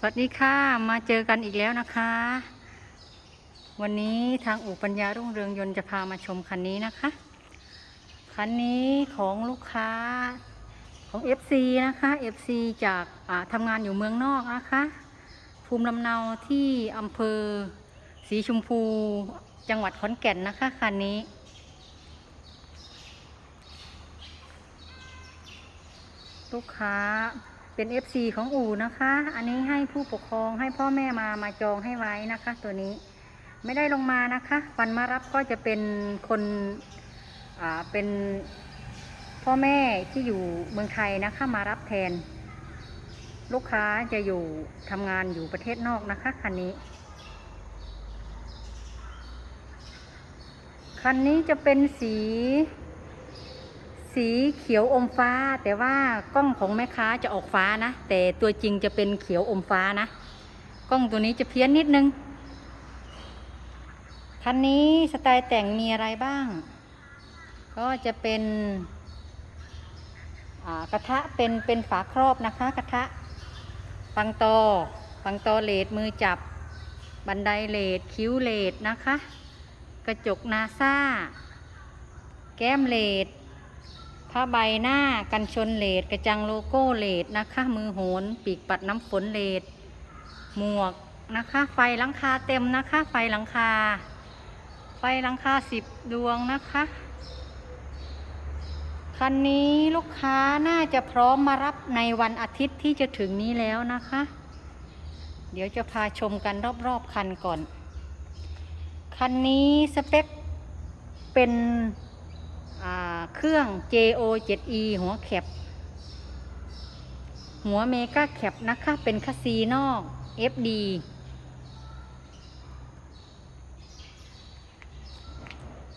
สวัสดีค่ะ มาเจอกันอีกแล้วนะคะ วันนี้ทางอู่ปัญญารุ่งเรืองยนต์จะพามาชมคันนี้นะคะ คันนี้ของลูกค้าของ FC นะคะ FC จากาทำงานอยู่เมืองนอกนะคะ ภูมิลำเนาที่อำเภอสีชมพูจังหวัดขอนแก่นนะคะคันนี้ลูกค้า เป็น FC ของอู่นะคะ อันนี้ให้ผู้ปกครองให้พ่อแม่มามาจองให้ไว้นะคะ ตัวนี้ไม่ได้ลงมานะคะ วันมารับก็จะเป็นคนอ่าเป็นพ่อแม่ที่อยู่เมืองไทยนะคะ มารับแทน ลูกค้าจะอยู่ทำงานอยู่ประเทศนอกนะคะคันนี้คันนี้จะเป็นสี สีเขียวอมฟ้า แต่ว่ากล้องของแม่ค้าจะออกฟ้านะ แต่ตัวจริงจะเป็นเขียวอมฟ้านะ กล้องตัวนี้จะเพี้ยนนิดนึง คันนี้สไตล์แต่งมีอะไรบ้าง ก็จะเป็นกระทะเป็นเป็นฝาครอบนะคะ กระทะปังตอปังตอเลดมือจับ บันไดเลดคิ้วเลดนะคะ กระจกนาซาแก้มเลด ผ้าใบหน้ากันชนเลดกระจังโลโก้เลดนะคะ มือโหน ปีกปัดน้ำฝนเลดหมวกนะคะ ไฟหลังคาเต็มนะคะ ไฟหลังคา ไฟหลังคาสิบดวงนะคะ คันนี้ลูกค้าน่าจะพร้อมมารับในวันอาทิตย์ที่จะถึงนี้แล้วนะคะ เดี๋ยวจะพาชมกันรอบๆคันก่อน คันนี้สเปคเป็น เครื่อง JO 7E หัวแคบหัวเมกาแคบนะคะ เป็นคัสซีนอก FD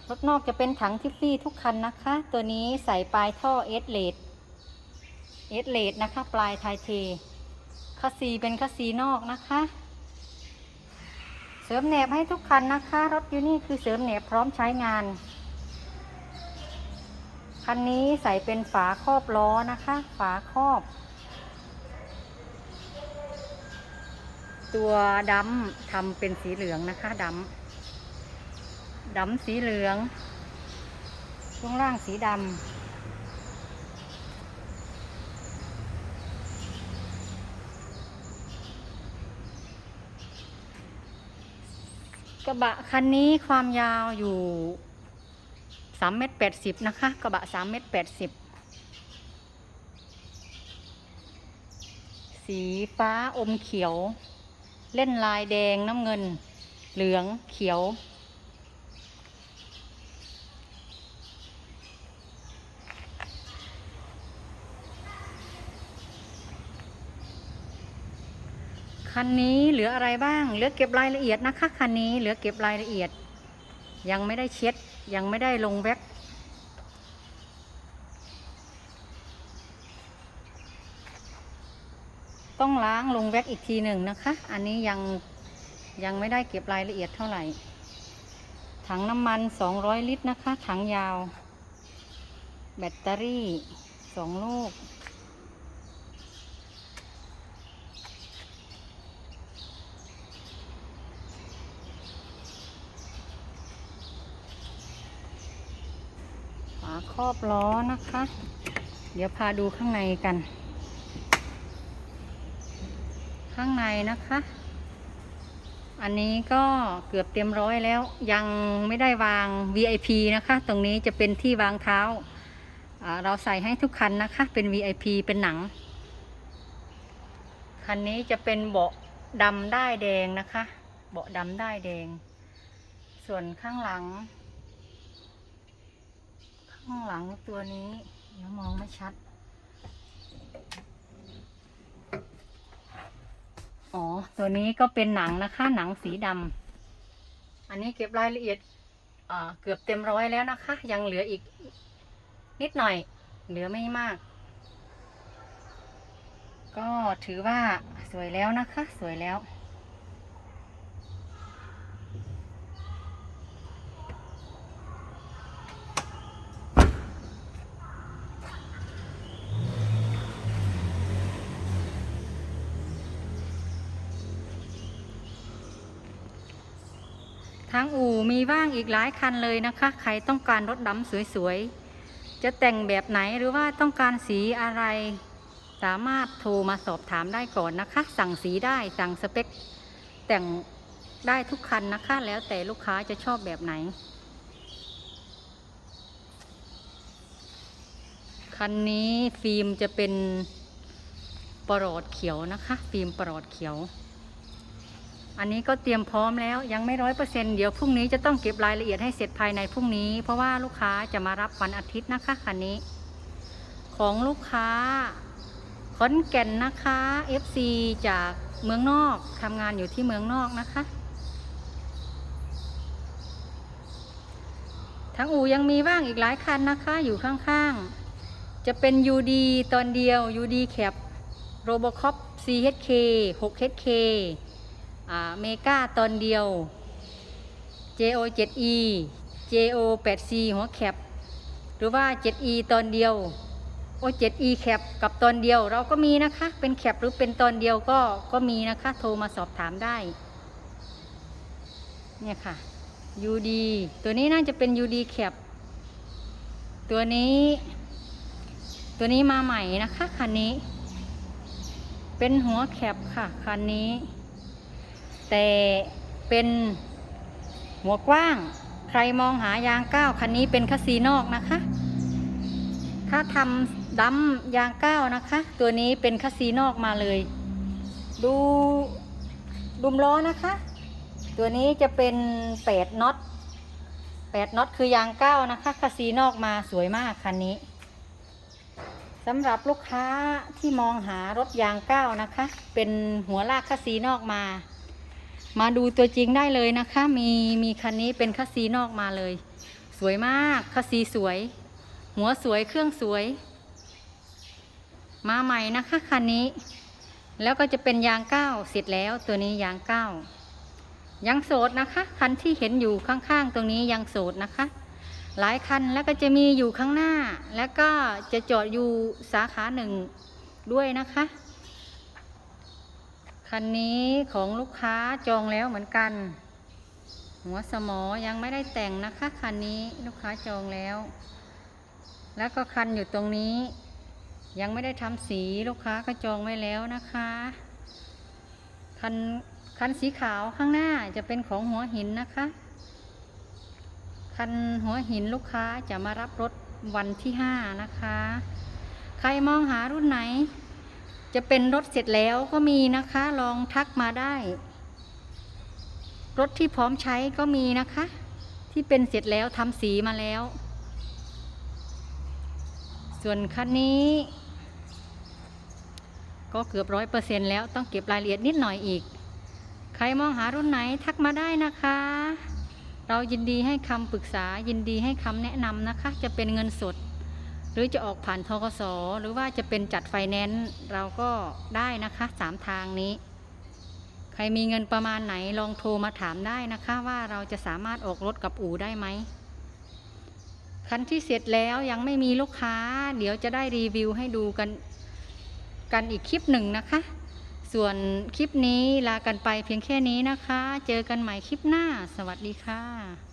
รถนอกจะเป็นถังทิฟฟี่ทุกคันนะคะ ตัวนี้ใส่ปลายท่อเอสเลดเอสเลดนะคะ ปลายไทเทคัสซีเป็นคัสซีนอกนะคะ เสริมแหนบให้ทุกคันนะคะ รถยูนี่คือเสริมแหนบพร้อมใช้งาน คันนี้ใส่เป็นฝาครอบล้อนะคะ ฝาครอบ ตัวดำทำเป็นสีเหลืองนะคะดำดำสีเหลืองช่วงล่างสีดำกระบะคันนี้ความยาวอยู่ สามเมตรแปดสิบนะคะ กระบะสามเมตรแปดสิบสีฟ้าอมเขียว เล่นลายแดงน้ำเงิน เหลืองเขียว คันนี้เหลืออะไรบ้าง เหลือเก็บรายละเอียดนะคะ คันนี้เหลือเก็บรายละเอียด ยังไม่ได้เช็ด ยังไม่ได้ลงแว็ก ต้องล้างลงแว็กอีกทีหนึ่งนะคะ อันนี้ยังยังไม่ได้เก็บรายละเอียดเท่าไหร่ ถังน้ำมัน 200 ลิตรนะคะ ถังยาว แบตเตอรี่ 2 ลูก ครอบล้อนะคะ เดี๋ยวพาดูข้างในกัน ข้างในนะคะ อันนี้ก็เกือบเต็มร้อยแล้ว ยังไม่ได้วาง VIP นะคะ ตรงนี้จะเป็นที่วางเท้า เราใส่ให้ทุกคันนะคะ เป็น VIP เป็นหนัง คันนี้จะเป็นเบาะดำได้แดงนะคะ เบาะดำได้แดง ส่วนข้างหลัง ข้างหลังตัวนี้เดี๋ยวมองไม่ชัด อ๋อ ตัวนี้ก็เป็นหนังนะคะ หนังสีดำอันนี้เก็บรายละเอียดเกือบเต็มร้อยแล้วนะคะ ยังเหลืออีกนิดหน่อย เหลือไม่มาก ก็ถือว่าสวยแล้วนะคะ สวยแล้ว ทางอู่มีว่างอีกหลายคันเลยนะคะ ใครต้องการรถดำสวยๆ จะแต่งแบบไหนหรือว่าต้องการสีอะไร สามารถโทรมาสอบถามได้ก่อนนะคะ สั่งสีได้สั่งสเปค แต่งได้ทุกคันนะคะ แล้วแต่ลูกค้าจะชอบแบบไหน คันนี้ฟิล์มจะเป็นปลอดเขียวนะคะ ฟิล์มปลอดเขียว อันนี้ก็เตรียมพร้อมแล้วยังไม่ร้อยเปอร์เซ็นเดี๋ยวพรุ่งนี้จะต้องเก็บรายละเอียดให้เสร็จภายในพรุ่งนี้ เพราะว่าลูกค้าจะมารับวันอาทิตย์นะคะคันนี้ ของลูกค้าขอนแก่นนะคะ FC จากเมืองนอกทำงานอยู่ที่เมืองนอกนะคะ ทั้งอูยังมีว่างอีกหลายคันนะคะ อยู่ข้างๆ จะเป็น UD ตอนเดียว UD Cap Robocop CHK 6HK เมกาตอนเดียว JO 7E JO 8C หัวแคปหรือว่า 7E ตอนเดียวโอ 7E แคปกับตอนเดียวเราก็มีนะคะ เป็นแคปหรือเป็นตอนเดียวก็ก็มีนะคะ โทรมาสอบถามได้ เนี่ยค่ะ UD ตัวนี้น่าจะเป็น UD แคปตัวนี้ ตัวนี้มาใหม่นะคะ คันนี้ เป็นหัวแคปค่ะ คันนี้ แต่เป็นหัวกว้าง ใครมองหายางก้าวคันนี้เป็นคัสซีนอกนะคะ ถ้าทำดัมยางก้าวนะคะ ตัวนี้เป็นคัสซีนอกมาเลย ดูดุมล้อนะคะ ตัวนี้จะเป็นแปดน็อตแปดน็อตคือยางก้าวนะคะคัสซีนอกมาสวยมากคันนี้สำหรับลูกค้าที่มองหารถยางก้าวนะคะ เป็นหัวลากคัสซีนอกมา มาดูตัวจริงได้เลยนะคะ มีมีคันนี้เป็นคัสซีนอกมาเลย สวยมากคัสซีสวย หัวสวยเครื่องสวย มาใหม่นะคะคันนี้ แล้วก็จะเป็นยางก้าวเสร็จแล้วตัวนี้ยางก้าวยังโสดนะคะคันที่เห็นอยู่ข้างๆ ตรงนี้ยังโสดนะคะ หลายคันแล้วก็จะมีอยู่ข้างหน้า แล้วก็จะจอดอยู่สาขาหนึ่งด้วยนะคะ คันนี้ของลูกค้าจองแล้วเหมือนกัน หัวสมอยังไม่ได้แต่งนะคะคันนี้ลูกค้าจองแล้ว แล้วก็คันอยู่ตรงนี้ ยังไม่ได้ทำสีลูกค้าก็จองไว้แล้วนะคะ คันคันสีขาวข้างหน้าจะเป็นของหัวหินนะคะ คันหัวหินลูกค้าจะมารับรถวันที่ห้านะคะ ใครมองหารุ่นไหน จะเป็นรถเสร็จแล้วก็มีนะคะลองทักมาได้ รถที่พร้อมใช้ก็มีนะคะ ที่เป็นเสร็จแล้วทำสีมาแล้ว ส่วนคันนี้ ก็เกือบร้อยเปอร์เซ็นแล้วต้องเก็บรายละเอียดนิดหน่อยอีก ใครมองหารุ่นไหนทักมาได้นะคะ เรายินดีให้คำปรึกษายินดีให้คำแนะนำนะคะ จะเป็นเงินสด หรือจะออกผ่านทกสหรือว่าจะเป็นจัดไฟแนนซ์เราก็ได้นะคะสามทางนี้ ใครมีเงินประมาณไหนลองโทรมาถามได้นะคะว่าเราจะสามารถออกรถกับอู่ได้ไหมคันที่เสร็จแล้วยังไม่มีลูกค้า เดี๋ยวจะได้รีวิวให้ดูกันกันอีกคลิปหนึ่งนะคะ ส่วนคลิปนี้ลากันไปเพียงแค่นี้นะคะ เจอกันใหม่คลิปหน้า สวัสดีค่ะ